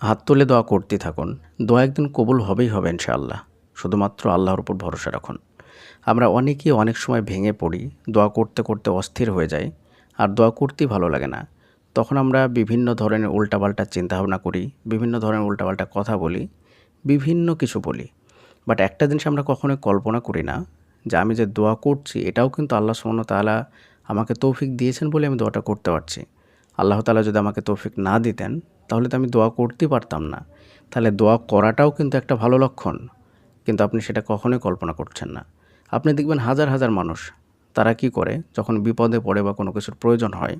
হাত তুলে দোয়া করতে থাকুন। দোয়া একদিন কবুল হবেই হবে ইনশাআল্লাহ। শুধুমাত্র আল্লাহর উপর ভরসা রাখুন। আমরা অনেকেই অনেক সময় ভেঙে পড়ি, দোয়া করতে করতে অস্থির হয়ে যাই, আর দোয়া করতেই ভালো লাগে না। তখন আমরা বিভিন্ন ধরনের উল্টাপাল্টা চিন্তাভাবনা করি, বিভিন্ন ধরনের উল্টাপাল্টা কথা বলি, বিভিন্ন কিছু বলি। বাট একটা জিনিস আমরা কখনোই কল্পনা করি না, যে আমি যে দোয়া করছি, এটাও কিন্তু আল্লাহ সুবহানাহু তাআলা আমাকে তৌফিক দিয়েছেন বলে আমি দোয়াটা করতে পারছি। আল্লাহ তালা যদি আমাকে তৌফিক না দিতেন, তাহলে তো আমি দোয়া করতেই পারতাম না। তাহলে দোয়া করাটাও কিন্তু একটা ভালো লক্ষণ। কিন্তু আপনি সেটা কখনোই কল্পনা করছেন না। আপনি দেখবেন হাজার হাজার মানুষ, তারা কি করে? যখন বিপদে পড়ে বা কোনো কিছুর প্রয়োজন হয়,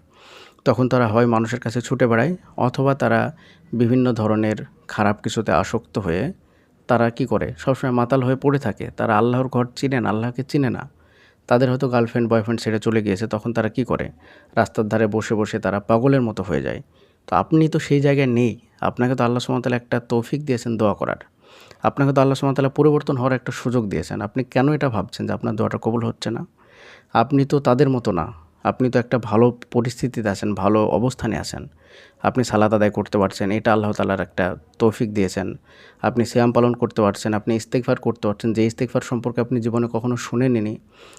তখন তারা হয় মানুষের কাছে ছুটে বেড়ায়, অথবা তারা বিভিন্ন ধরনের খারাপ কিছুতে আসক্ত হয়ে তারা কি করে? সবসময় মাতাল হয়ে পড়ে থাকে। তারা আল্লাহর ঘর চিনে না আল্লাহকে চিনে না। তাদের হয়তো গার্লফ্রেন্ড বয়ফ্রেন্ড ছেড়ে চলে গিয়েছে, তখন তারা কি করে? রাস্তার ধারে বসে বসে তারা পাগলের মতো হয়ে যায়। তো আপনি তো সেই জায়গায় নেই। আপনাকে তো আল্লাহ সুমতালা একটা তৌফিক দিয়েছেন দোয়া করার। আপনাকে তো আল্লাহ সুমতালা পরিবর্তন হওয়ার একটা সুযোগ দিয়েছেন। আপনি কেন এটা ভাবছেন যে আপনার দোয়াটা কবুল হচ্ছে না? আপনি তো তাদের মতো না। আপনি তো একটা ভালো পরিস্থিতিতে আছেন, ভালো অবস্থানে আছেন। আপনি সালাদ আদায় করতে পারছেন, এটা আল্লাহ তালার একটা তৌফিক দিয়েছেন। আপনি শ্যাম পালন করতে পারছেন, আপনি ইস্তেকফার করতে পারছেন। যে ইস্তেকফার সম্পর্কে আপনি জীবনে কখনো শুনেননি,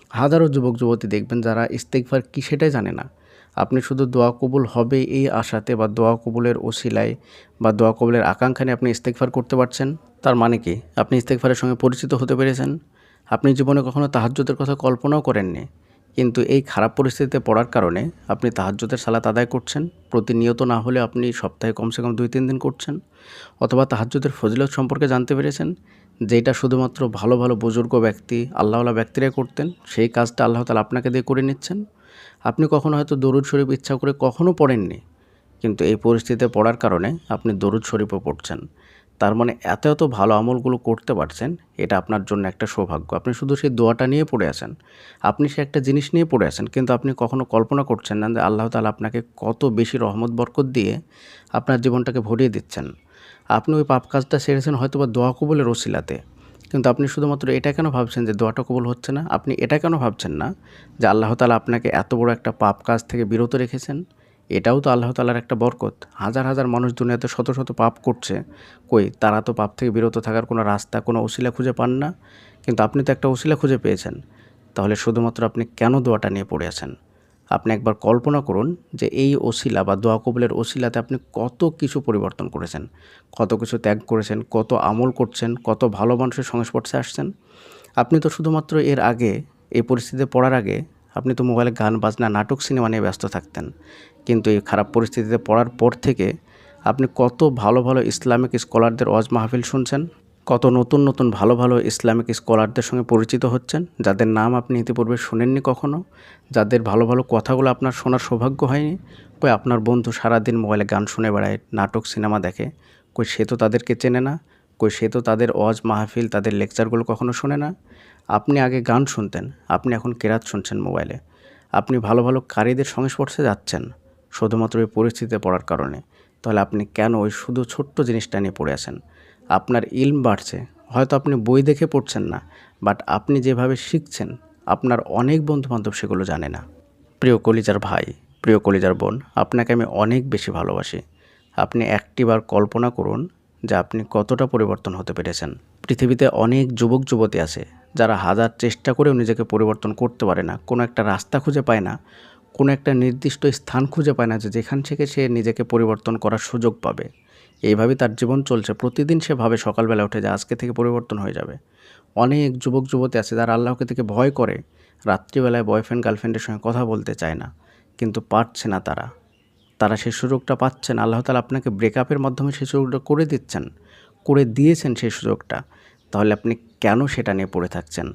হাজারো যুবক, যুবতী দেখবেন যারা ইস্তেকফার কী সেটাই জানে না। আপনি শুধু দোয়া কবুল হবে এই আশাতে বা দোয়া কবুলের ওসিলায় বা দোয়া কবুলের আকাঙ্ক্ষা নিয়ে আপনি ইস্তেকফার করতে পারছেন, তার মানে কি? আপনি ইস্তেকফারের সঙ্গে পরিচিত হতে পেরেছেন? আপনি জীবনে কখনো তাহাজ্যদের কথা কল্পনাও করেননি? কিন্তু এই খারাপ পরিস্থিতিতে পড়ার কারণে আপনি তাহাজ্যদের সালাত আদায় করছেন। প্রতিনিয়ত না হলে আপনি সপ্তাহে কমসে কম দুই তিন দিন করছেন। অথবা তাহাজ্যদের ফজিলত সম্পর্কে জানতে পেরেছেন যেটা শুধুমাত্র ভালো ভালো বুজুর্গ ব্যক্তি, আল্লাহওয়ালা ব্যক্তিরাই করতেন, সেই কাজটা আল্লাহ তালা আপনাকে দিয়ে করে নিচ্ছেন। আপনি কখনো হয়তো দরুদ শরীফ ইচ্ছা করে কখনও পড়েননি, কিন্তু এই পরিস্থিতিতে পড়ার কারণে আপনি দরুদ শরীফও পড়ছেন। তার মানে এত এত ভালো আমলগুলো করতে পারছেন, এটা আপনার জন্য একটা সৌভাগ্য। আপনি শুধু সেই দোয়াটা নিয়ে পড়ে আছেন। আপনি সে একটা জিনিস নিয়ে পড়ে আছেন, কিন্তু আপনি কখনো কল্পনা করছেন না যে আল্লাহ তালা আপনাকে কত বেশি রহমত, বরকত দিয়ে আপনার জীবনটাকে ভরিয়ে দিচ্ছেন। আপনি ওই পাপ কাজটা সেরেছেন হয়তো বা দোয়া কবলের ওসিলাতে, কিন্তু আপনি শুধুমাত্র এটা কেন ভাবছেন যে দোয়াটা কবল হচ্ছে না? আপনি এটা কেন ভাবছেন না যে আল্লাহ তালা আপনাকে এত বড় একটা পাপ কাজ থেকে বিরত রেখেছেন? এটাও তো আল্লাহ তালার একটা বরকত। হাজার হাজার মানুষ দুনিয়াতে শত শত পাপ করছে। কই, তারা তো পাপ থেকে বিরত থাকার কোনো রাস্তা, কোনো ওসিলা খুঁজে পান না। কিন্তু আপনি তো একটা ওসিলা খুঁজে পেয়েছেন। তাহলে শুধুমাত্র আপনি কেন দোয়াটা নিয়ে পড়ে আছেন? আপনি একবার কল্পনা করুন যে এই ওসিলা বা দোয়া কবুলের ওসিলাতে আপনি কত কিছু পরিবর্তন করেছেন। কত কিছু ত্যাগ করেছেন, কত আমল করছেন, কত ভালো মানুষের সংস্পর্শে আসছেন। আপনি তো শুধুমাত্র এর আগে, এই পরিস্থিতিতে পড়ার আগে আপনি তো মোবাইলে গান, বাজনা, নাটক, সিনেমা নিয়ে ব্যস্ত থাকতেন। কিন্তু এই খারাপ পরিস্থিতিতে পড়ার পর থেকে আপনি কত ভালো ভালো ইসলামিক স্কলারদের ওয়াজ মাহফিল শুনছেন? কত নতুন নতুন ভালো ভালো ইসলামিক স্কলারদের সঙ্গে পরিচিত হচ্ছেন? যাদের নাম আপনি ইতিপূর্বে শোনেননি কখনো? যাদের ভালো ভালো কথাগুলো আপনার শোনার সৌভাগ্য হয়নি? কই আপনার বন্ধু সারাদিন মোবাইলে গান শুনে বেড়ায়, নাটক, সিনেমা দেখে? কই সে তো তাদেরকে চেনে না? কই সে তো তাদের ওয়াজ মাহফিল, তাদের লেকচারগুলো কখনো শোনে না? আপনি আগে গান শুনতেন, আপনি এখন কেরাত শুনছেন মোবাইলে। আপনি ভালো ভালো কারীদের সংস্পর্শে যাচ্ছেন, শুধুমাত্র ওই পরিস্থিতিতে পড়ার কারণে। তাহলে আপনি কেন ওই শুধু ছোট্ট জিনিসটা নিয়ে পড়ে আছেন? আপনার ইলম বাড়ছে, হয়তো আপনি বই দেখে পড়ছেন না বাট আপনি যেভাবে শিখছেন, আপনার অনেক বন্ধুবান্ধব সেগুলো জানে না। প্রিয় কলিজার ভাই, প্রিয় কলিজার বোন, আপনাকে আমি অনেক বেশি ভালোবাসি। আপনি একটিবার কল্পনা করুন যে আপনি কতটা পরিবর্তন হতে পেরেছেন। পৃথিবীতে অনেক যুবক যুবতী আছে যারা হাজার চেষ্টা করেও নিজেকে পরিবর্তন করতে পারে না, কোনো একটা রাস্তা খুঁজে পায় না, কোনো একটা নির্দিষ্ট স্থান খুঁজে পায় না যে যেখান থেকে সে নিজেকে পরিবর্তন করার সুযোগ পাবে। এইভাবেই তার জীবন চলছে। প্রতিদিন সে ভাবে সকালবেলা উঠে যে আজকে থেকে পরিবর্তন হয়ে যাবে। অনেক যুবক, যুবতী আছে যারা আল্লাহকে থেকে ভয় করে, রাত্রিবেলায় বয়ফ্রেন্ড গার্লফ্রেন্ডের সঙ্গে কথা বলতে চায় না, কিন্তু পারছে না তারা। তারা সেই সুযোগটা পাচ্ছেন। আল্লাহ তালা আপনাকে ব্রেকআপের মাধ্যমে সেই সুযোগটা করে দিচ্ছেন, করে দিয়েছেন সেই সুযোগটা। তাহলে আপনি কেন সেটা নিয়ে পড়ে থাকছেন?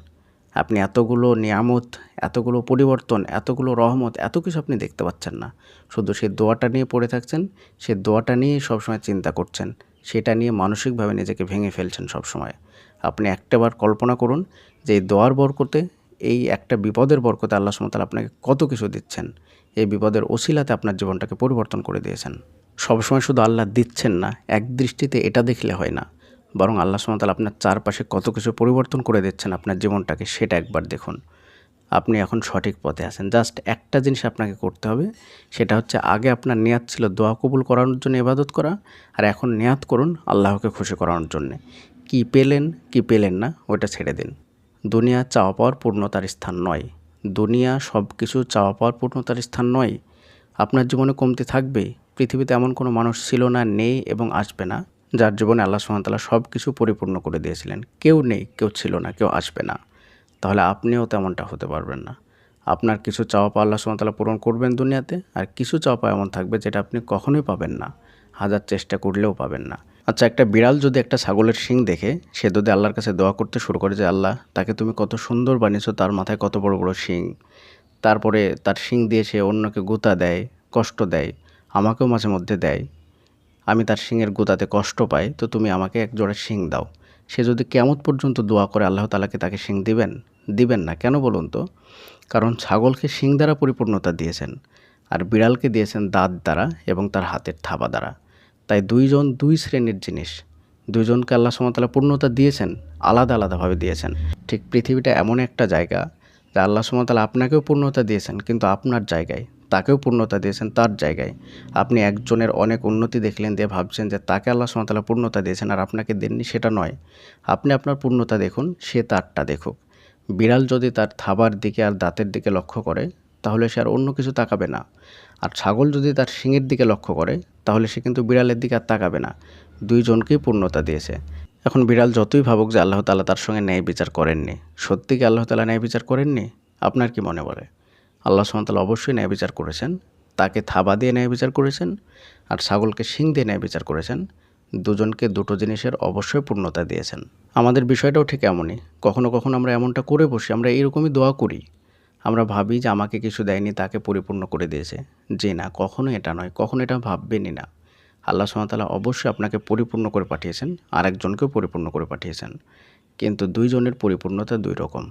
আপনি এতগুলো নিয়ামত, এতগুলো পরিবর্তন, এতগুলো রহমত, এত কিছু আপনি দেখতে পাচ্ছেন না। শুধু সেই দোয়াটা নিয়ে পড়ে থাকছেন, সে দোয়াটা নিয়েই সবসময় চিন্তা করছেন, সেটা নিয়ে মানসিকভাবে নিজেকে ভেঙে ফেলছেন সবসময়। আপনি একটাবার কল্পনা করুন যে এই দোয়ার বরকতে, এই একটা বিপদের বরকতে আল্লাহ সুমতাল আপনাকে কত কিছু দিচ্ছেন। এই বিপদের ওসিলাতে আপনার জীবনটাকে পরিবর্তন করে দিয়েছেন। সবসময় শুধু আল্লাহ দিচ্ছেন না এক দৃষ্টিতে এটা দেখলে হয় না। বরং আল্লাহ সুমতাল আপনার চারপাশে কত কিছু পরিবর্তন করে দিচ্ছেন আপনার জীবনটাকে, সেটা একবার দেখুন। আপনি এখন সঠিক পথে আছেন। জাস্ট একটা জিনিস আপনাকে করতে হবে, সেটা হচ্ছে আগে আপনার নেয়াত ছিল দোয়া কবুল করানোর জন্য ইবাদত করা, আর এখন নেয়াত করুন আল্লাহকে খুশি করানোর জন্যে। কি পেলেন কি পেলেন না ওটা ছেড়ে দিন। দুনিয়া চাওয়া পাওয়ার পূর্ণতার স্থান নয়। দুনিয়া সব কিছু চাওয়া পাওয়ার পূর্ণতার স্থান নয়। আপনার জীবনে কমতি থাকবে। পৃথিবীতে এমন কোনো মানুষ ছিল না, নেই এবং আসবে না। যার জীবনে আল্লাহ সুহামতাল্লাহ সব কিছু পরিপূর্ণ করে দিয়েছিলেন। কেউ নেই, কেউ ছিল না, কেউ আসবে না। তাহলে আপনিও তেমনটা হতে পারবেন না। আপনার কিছু চাওয়া পাওয়া আল্লাহ সুহামতাল্লাহ পূরণ করবেন দুনিয়াতে, আর কিছু চাওয়া পাওয়া এমন থাকবে যেটা আপনি কখনোই পাবেন না। হাজার চেষ্টা করলেও পাবেন না। আচ্ছা একটা বিড়াল যদি একটা ছাগলের শিং দেখে, সে যদি আল্লাহর কাছে দোয়া করতে শুরু করে যে, আল্লাহ, তাকে তুমি কত সুন্দর বানিয়েছো, তার মাথায় কত বড় বড় শিং। তারপরে তার শিং দিয়ে সে অন্যকে গুতা দেয়, কষ্ট দেয়, আমাকেও মাঝে মধ্যে দেয়। আমি তার শিংয়ের গোদাতে কষ্ট পাই, তো তুমি আমাকে এক জোড়া শিং দাও। সে যদি কেমন পর্যন্ত দোয়া করে আল্লাহ তালাকে তাকে শিং দিবেন? দিবেন না কেন বলুন তো? কারণ ছাগলকে শিং দ্বারা পরিপূর্ণতা দিয়েছেন, আর বিড়ালকে দিয়েছেন দাঁত দ্বারা এবং তার হাতের থাবা দ্বারা। তাই দুইজন দুই শ্রেণির জিনিস। দুইজনকে আল্লাহ সুমতাল্লাহ পূর্ণতা দিয়েছেন, আলাদা আলাদাভাবে দিয়েছেন। ঠিক পৃথিবীটা এমন একটা জায়গা, যে আল্লাহ সুমতাল্লাহ আপনাকেও পূর্ণতা দিয়েছেন, কিন্তু আপনার জায়গায় তাকেও পূর্ণতা দিয়েছেন তার জায়গায়। আপনি একজনের অনেক উন্নতি দেখলেন দিয়ে ভাবছেন যে তাকে আল্লাহ সুমতাল্লাহ পূর্ণতা দিয়েছেন আর আপনাকে দেননি সেটা নয়। আপনি আপনার পূর্ণতা দেখুন, সে তারটা দেখুক। বিড়াল যদি তার থাবার দিকে আর দাঁতের দিকে লক্ষ্য করে, তাহলে সে আর অন্য কিছু তাকাবে না। আর ছাগল যদি তার শিঙের দিকে লক্ষ্য করে, তাহলে সে কিন্তু বিড়ালের দিকে আর তাকাবে না। দুইজনকেই পূর্ণতা দিয়েছে। এখন বিড়াল যতই ভাবুক যে আল্লাহ তালা তার সঙ্গে ন্যায় বিচার করেননি। সত্যি কি আল্লাহ তালা ন্যায় বিচার করেননি? আপনার কি মনে বলে? আল্লাহ সুমতাল অবশ্যই ন্যায় বিচার করেছেন, তাকে থাবা দিয়ে ন্যায় বিচার করেছেন আর ছাগলকে শিং দিয়ে ন্যায় বিচার করেছেন। দুজনকে দুটো জিনিসের অবশ্যই পূর্ণতা দিয়েছেন। আমাদের বিষয়টাও ঠিক এমনই। কখনো কখনো আমরা এমনটা করে বসি, আমরা এরকমই দোয়া করি। আমরা ভাবি যে আমাকে কিছু দেয়নি, তাকে পরিপূর্ণ করে দিয়েছে। যে না কখনো এটা নয়, কখনো এটা ভাববেনই না। আল্লাহ সুমতাল্লাহ অবশ্যই আপনাকে পরিপূর্ণ করে পাঠিয়েছেন আর একজনকেও পরিপূর্ণ করে পাঠিয়েছেন। কিন্তু দুইজনের পরিপূর্ণতা দুই রকম।